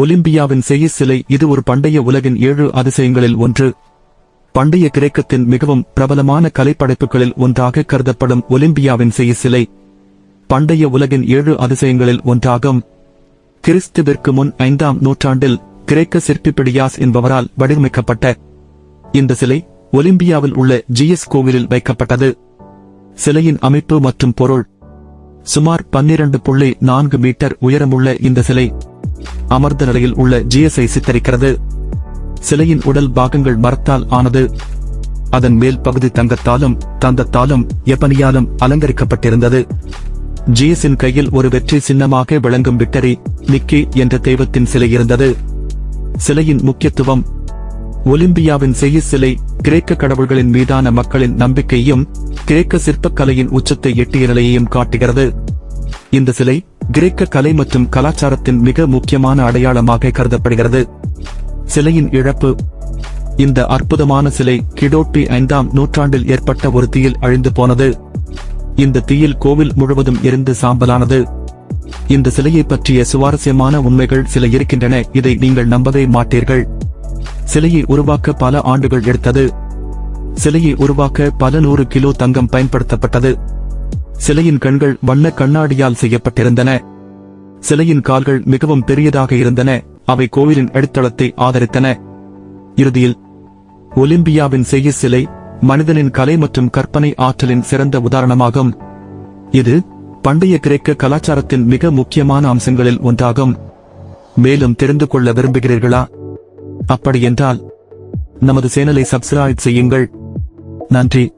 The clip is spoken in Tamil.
ஒலிம்பியாவின் செய்ய சிலை இது ஒரு பண்டைய உலகின் ஏழு அதிசயங்களில் ஒன்று. பண்டைய கிரேக்கத்தின் மிகவும் பிரபலமான கலைப்படைப்புகளில் ஒன்றாக கருதப்படும் ஒலிம்பியாவின் செய்ய சிலை பண்டைய உலகின் ஏழு அதிசயங்களில் ஒன்றாகும். கிறிஸ்துவிற்கு முன் ஐந்தாம் நூற்றாண்டில் கிரேக்க சிற்பி பிடியாஸ் என்பவரால் வடிவமைக்கப்பட்ட இந்த சிலை ஒலிம்பியாவில் உள்ள ஜிஎஸ் கோவிலில் வைக்கப்பட்டது. சிலையின் அமைப்பு மற்றும் பொருள் சுமார் பன்னிரண்டு புள்ளி நான்கு மீட்டர் உயரமுள்ள இந்த சிலை அமர்ந்த நிலையில் உள்ள ஜிஎஸ்ஐ சித்தரிக்கிறது. சிலையின் உடல் பாகங்கள் மரத்தால் ஆனது. அதன் மேல் பகுதி தங்கத்தாலும் தந்தத்தாலும் எப்பனியாலும் அலங்கரிக்கப்பட்டிருந்தது. ஜிஎஸின் கையில் ஒரு வெற்றி சின்னமாக விளங்கும் விட்டரி நிக்கி என்ற தெய்வத்தின் சிலை இருந்தது. சிலையின் முக்கியத்துவம் ஒலிம்பியாவின் செய்ய சிலை கிரேக்க கடவுள்களின் மீதான மக்களின் நம்பிக்கையும் கிரேக்க சிற்பக்கலையின் உச்சத்தை எட்டிய நிலையையும் காட்டுகிறது. இந்த சிலை கிரேக்க கலை மற்றும் கலாச்சாரத்தின் மிக முக்கியமான அடையாளமாக கருதப்படுகிறது. சிலையின் இழப்பு. இந்த அற்புதமான சிலை கிடோட்டி ஐந்தாம் நூற்றாண்டில் ஏற்பட்ட ஒரு தீயில் அழிந்து போனது. இந்த தீயில் கோவில் முழுவதும் எரிந்து சாம்பலானது. இந்த சிலையை பற்றிய சுவாரஸ்யமான உண்மைகள் சில இருக்கின்றன. இதை நீங்கள் நம்பவே மாட்டீர்கள். சிலையை உருவாக்க பல ஆண்டுகள் எடுத்தது. சிலையை உருவாக்க பல நூறு கிலோ தங்கம் பயன்படுத்தப்பட்டது. சிலையின் கண்கள் வண்ண கண்ணாடியால் செய்யப்பட்டிருந்தன. சிலையின் கால்கள் மிகவும் பெரியதாக இருந்தன. அவை கோவிலின் அடித்தளத்தை ஆதரித்தன. இறுதியில் ஒலிம்பியாவின் செய்ய சிலை மனிதனின் கலை மற்றும் கற்பனை ஆற்றலின் சிறந்த உதாரணமாகும். இது பண்டைய கிரேக்க கலாச்சாரத்தின் மிக முக்கியமான அம்சங்களில் ஒன்றாகும். மேலும் தெரிந்து கொள்ள விரும்புகிறீர்களா? அப்படியென்றால் நமது சேனலை சப்ஸ்கிரைப் செய்யுங்கள். நன்றி.